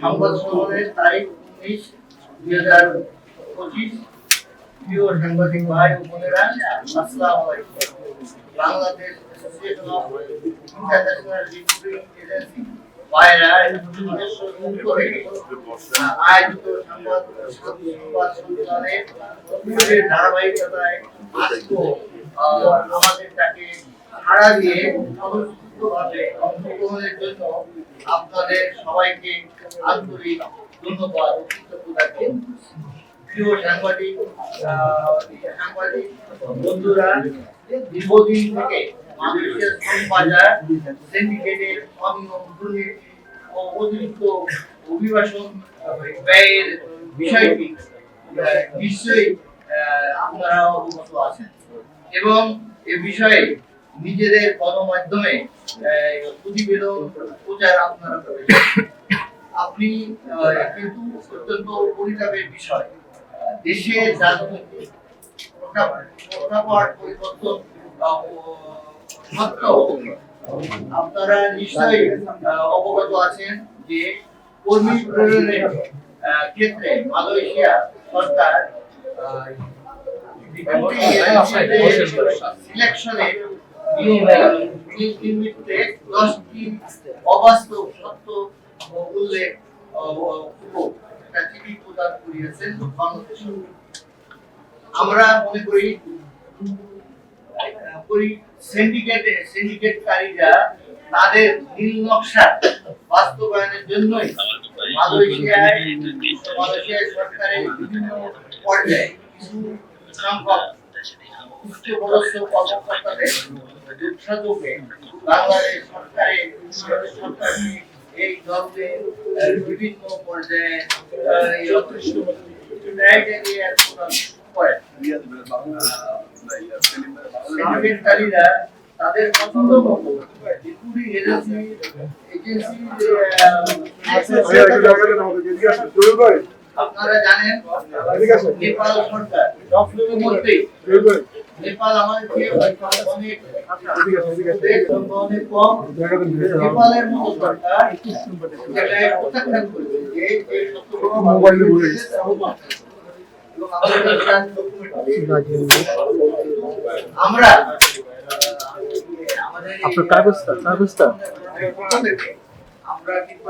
সংবাদ সম্মেলনের তারিখ উনিশ দুই হাজার পঁচিশ। প্রিয় সাংবাদিক ভাই বোনেরা বাংলাদেশ ধারাবাহিকতায় আমাদের তাকে সাড়া দিয়ে স্বতঃস্ফূর্তভাবে অংশগ্রহণের জন্য আপনাদের সবাইকে আন্তরিক ধন্যবাদ। প্রিয় সাংবাদিক সাংবাদিক, বন্ধুরা, দীর্ঘদিন থেকে মানুষের শ্রম বাজার সিন্ডিকেটের অনিয়ম দুর্নীতি ও অতিরিক্ত অভিবাসন ব্যয়ের বিষয়টি নিশ্চয়ই আপনারা অবগত আছেন। এবং এ বিষয়ে নিজেদের গণমাধ্যমে প্রতিবেদন প্রচার আপনারা করেছেন। আপনি কিন্তু অত্যন্ত পরিতাপের বিষয়। দেশের রাজনৈতিক প্রেক্ষাপট প্রেক্ষাপট পরিবর্তন সত্ত্বেও আপনারা নিশ্চয়ই অবগত আছেন যে কর্মী প্রেরণের ক্ষেত্রে মালয়েশিয়া সরকার আহ, দশটি অবাস্তব সত্য উল্লেখ চিঠি প্রদান করিয়াছেন আমরা মনে করি করি সিন্ডিকেটে সিন্ডিকেটকারীরা তাদের নীল নকশা বাস্তবায়নের জন্যই মালয়েশিয়ায় মালয়েশিয়ার সরকারের বিভিন্ন পর্যায়ে কিছু সংখ্যক উচ্চপদস্থ কর্মকর্তাদের দুঃসাধকে বাংলাদেশ সরকারের এই ধরনের বিভিন্ন পর্যায়ে ক্রাইটেরিয়া করেন। তাদের পছন্দ মতো রিক্রুটিং এজেন্সি এজেন্সি আপনারা জানেন নেপাল সরকার। ইতিমধ্যেই নেপাল আমাদেরকে অনেক অনেক কম। নেপালের মতো সরকার প্রত্যাখ্যান করবে। যে যে সত্যগ্রহ মোবাইলে বলেছে। এবং আমাদের document আমরা আপনার কাগজটা কাগজটা? আমরা কিন্তু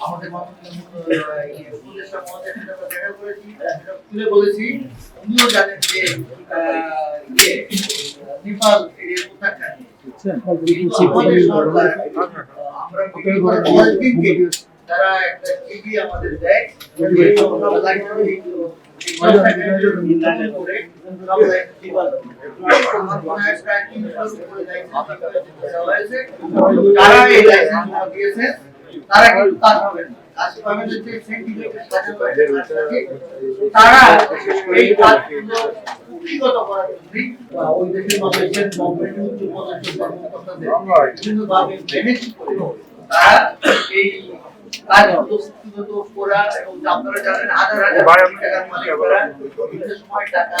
আমাদের আহ, ইয়ে, খুলে বলেছি উনিও জানেন যে নেপাল তারা একটা চিঠি আমাদের দেয় এইগুলো, এই লাইসেন্স দেওয়া তারা কিন্তু কাজ হবে। তারা এই কাজগুলো কুক্ষিগত করার জন্যই ওই দেশের মানুষের গভর্নমেন্ট উচ্চ পদস্থ কর্মকর্তাদের বিভিন্নভাবে ম্যানেজ করে তারা এই কাজগুলো করা এবং আপনারা জানেন হাজার হাজার টাকার মালিকরা বিভিন্ন সময় টাকা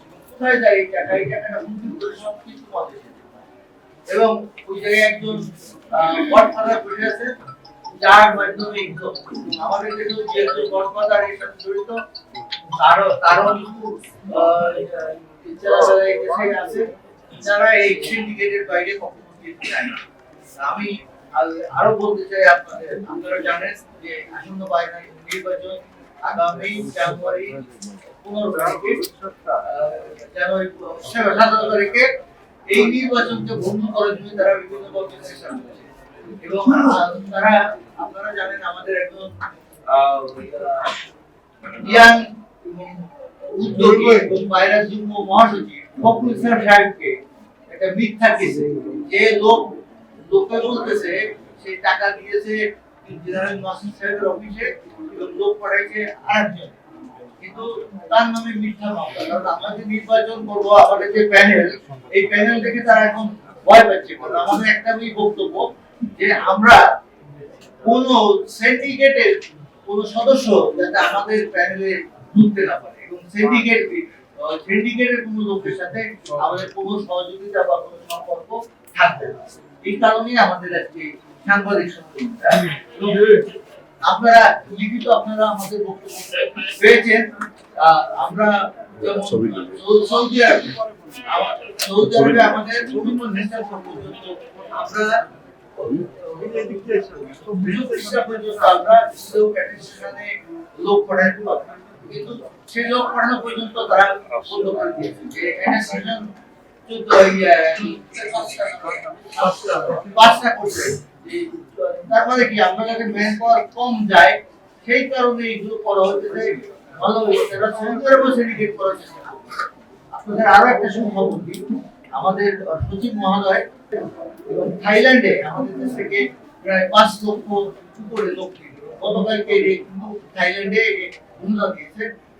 কোথায় যায় এই টাকা এই টাকাটা এবং ওই জায়গায় একজন বসে আছে, যার মাধ্যমে আমাদের দেশেও যে একজন গডফাদার এর সাথে জড়িত, তারও কিন্তু যারা এই সিন্ডিকেটের বাইরে কখনো যেতে চায় না। আমি আরও বলতে চাই আপনাদের, আপনারা জানেন যে আসন্ন বাইরে নির্বাচন আগামী জানুয়ারি পনেরো তারিখে জানুয়ারি সতেরো তারিখে এই নির্বাচনকে বন্ধ করার জন্য তারা বিভিন্ন দলকে চেষ্টা করছে এবং তারা আপনারা জানেন আমাদের একজন ইয়াং উদ্যোগী এবং বাইরের যুগ্ম মহাসচিব ফখরুল ইসলাম সাহেবকে একটা মিথ্যা কেসে যে লোক লোকে বলতেছে, সে টাকা দিয়েছে মাসুদ সাহেবের অফিসে লোক পাঠাইছে আরেকজন। কিন্তু তার নামে মিথ্যা মামলা। কারণ আমরা যে নির্বাচন করব, আমাদের যে প্যানেল, এই প্যানেল থেকে তারা এখন ভয় পাচ্ছে। কারণ আমাদের একটা বক্তব্য যে আমরা কোন সিন্ডিকেটের কোন সদস্য যাতে আমাদের প্যানেলে ঢুকতে না পারে। এবং সিন্ডিকেট সিন্ডিকেটের কোন লোকের সাথে আমাদের কোনো সহযোগিতা বা কোনো সম্পর্ক থাকবে না। এই কারণেই আমাদের আজকে সাংবাদিক আপনারা লিখিত আপনারা আমাদের বক্তব্য পেয়েছেন। আমরা সৌদি আরবে সৌদি আরবে আমাদের বিভিন্ন নেতার পর্যন্ত আমরা বৃহস্পতিবার পর্যন্ত আমরা লোক পাঠাতে পারব কিন্তু সেই লোক পাঠানো পর্যন্ত তারা বন্ধ করে দিয়েছে যে অ্যাডমিনিস্ট্রেশন চোদ্দ ইয়ে, পাঁচটা করছে। যে, তার মানে কি? আমরা যাতে ম্যান পাওয়ার কম যায় সেই কারণে এইগুলো করা হচ্ছে ভালো এরা সৌদি আরবে সিন্ডিকেট করার চেষ্টা আপনাদের আরও একটা সুখবর আমাদের সচিব মহোদয় এবং থাইল্যান্ডে আমাদের দেশ থেকে প্রায় পাঁচ লক্ষ উপরে লোক। গতকালকে থাইল্যান্ডে অনুদান দিয়েছে।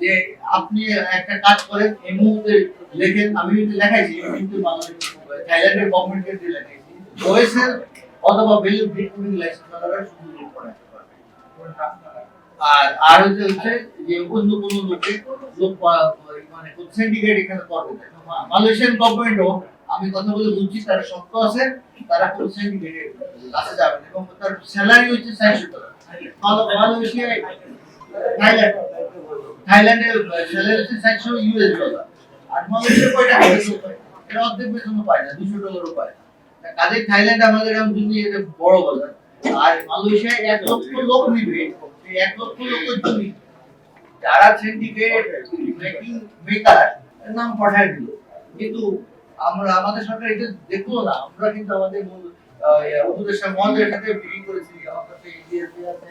যে আপনি একটা কাজ করেন, এই মুহূর্তে লেখেন, আমি কিন্তু লেখাইছি বাংলাদেশ থাইল্যান্ডের গভর্নমেন্টের দিয়ে লেখাইছি। অথবা লাইসেন্স দ্বারা আর আর হচ্ছে যে অন্য কোনো লোকে লোক মানে সিন্ডিকেট এখানে করবে মালয়েশিয়ান গভর্নমেন্টও আমি কথা বলে বুঝছি, তারা শক্ত আছে, তারা কোনো কাছে যাবে এবং তার স্যালারি হচ্ছে মালয়েশিয়ায় থাইল্যান্ড। থাইল্যান্ডে স্যালারি চারশো ইউএস ডলার। আর মালয়েশিয়া কয় টাকা বেতন পায়? এরা অর্ধেক বেতনও পায় না দুশো ডলারও পায় না। কাজে থাইল্যান্ড আমাদের এখন দুনিয়াতে বড় বাজার। আর মালয়েশিয়ায় এক লক্ষ লোক নিবে এক লক্ষ লোকের জন্য যারা সিন্ডিকেট মেকিং মেকার নাম পাঠায় দিল। কিন্তু আমরা আমাদের সরকার এটা দেখল না। আমরা কিন্তু আমাদের ইয়ে, উপদেষ্টা মহোদয়ের সাথে মিটিং করেছি। আমার সাথে ইডিএসপি আছে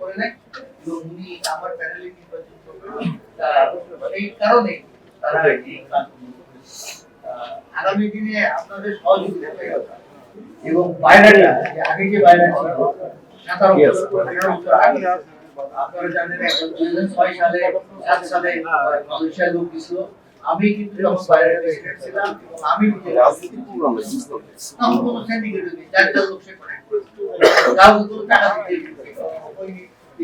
করে নাই এবং উনি আমার প্যানেলে নির্বাচন করবেন তা এই কারণে তারা এই কাজগুলো আগামী দিনে আপনাদের সহযোগিতা এবং বাইরেটা আগে যে বাইরে ছিল সাতারো Yes. বছর আঠারো বছর আগে আপনারা জানেন দুই হাজার ছয় সালে সাত সালে মালয়েশিয়া লোক ছিল আমি কিন্তু যখন বাইরে ছিলাম আমি নিজে কোনো লোক সে টাকা দিতে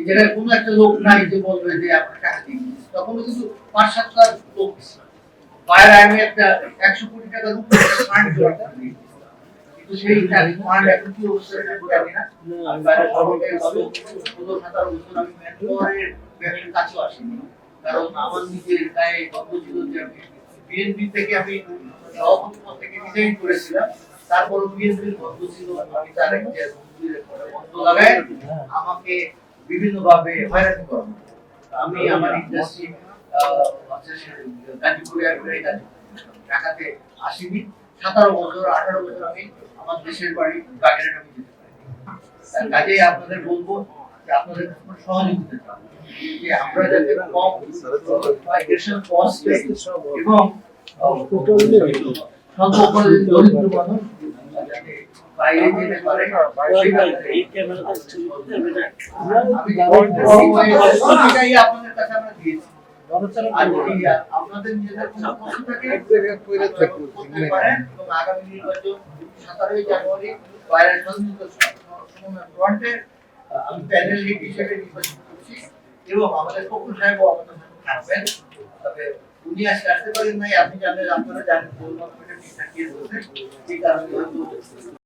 জায়গায় কোনো একটা লোক নাই যে বলবে যে আপনার টাকা দিন তখন কিন্তু পাঁচ সাতটা লোক বাইরে আমি একটা একশো কোটি টাকার উপরে ফান্ড কিন্তু সেই ফান্ড এখন কি অবস্থা জানি না। আমি বাইরে সরকারের সতেরো বছর আমি ম্যানপাওয়ারের ব্যাংকের কাছেও আসিনি। কারণ আমার নিজের গায়ে গল্প ছিল যে আমি বিএনপি থেকে আমি সভাপতি পদ থেকে রিজাইন করেছিলাম। তারপর বিএনপির গল্প ছিল। আমি তার একটা বন্ধ লাগায় আমাকে বিভিন্ন ভাবে হয়রানি করা হতো। আমি আমার ইন্ডাস্ট্রি গাজীপুরে আমি ঢাকাতে আসিনি। সতেরো বছর আঠারো বছর আমি আমার দেশের বাড়ি বাগেরহাট আমি যেতে পারি কাজেই আপনাদের বলব যে আপনাদের সহযোগিতা। যে আমরা যাতে কম মাইগ্রেশন কস্ট এবং স্বল্প দরিদ্র মানুষ যাতে বাইরে যেতে পারে আমি এটাই আপনাদের কাছে আমরা দিয়েছি আর যদি আপনাদের নিজেদের কোনো প্রশ্ন থাকে আপনারা করতে পারেন এবং আগামী নির্বাচন সতেরোই জানুয়ারি বাইরের সংযুক্ত ফ্রন্টে আমি প্যানেল লিড হিসেবে নির্বাচন করছি এবং আমাদের ফখরুল সাহেবও আমাদের সাথে থাকবেন তবে উনি আজকে আসতে পারেন নাই আপনি জানেন আপনারা জানেন যে ওনার একটা ঠিকঠাক কেস হচ্ছে এই কারণে হয়তো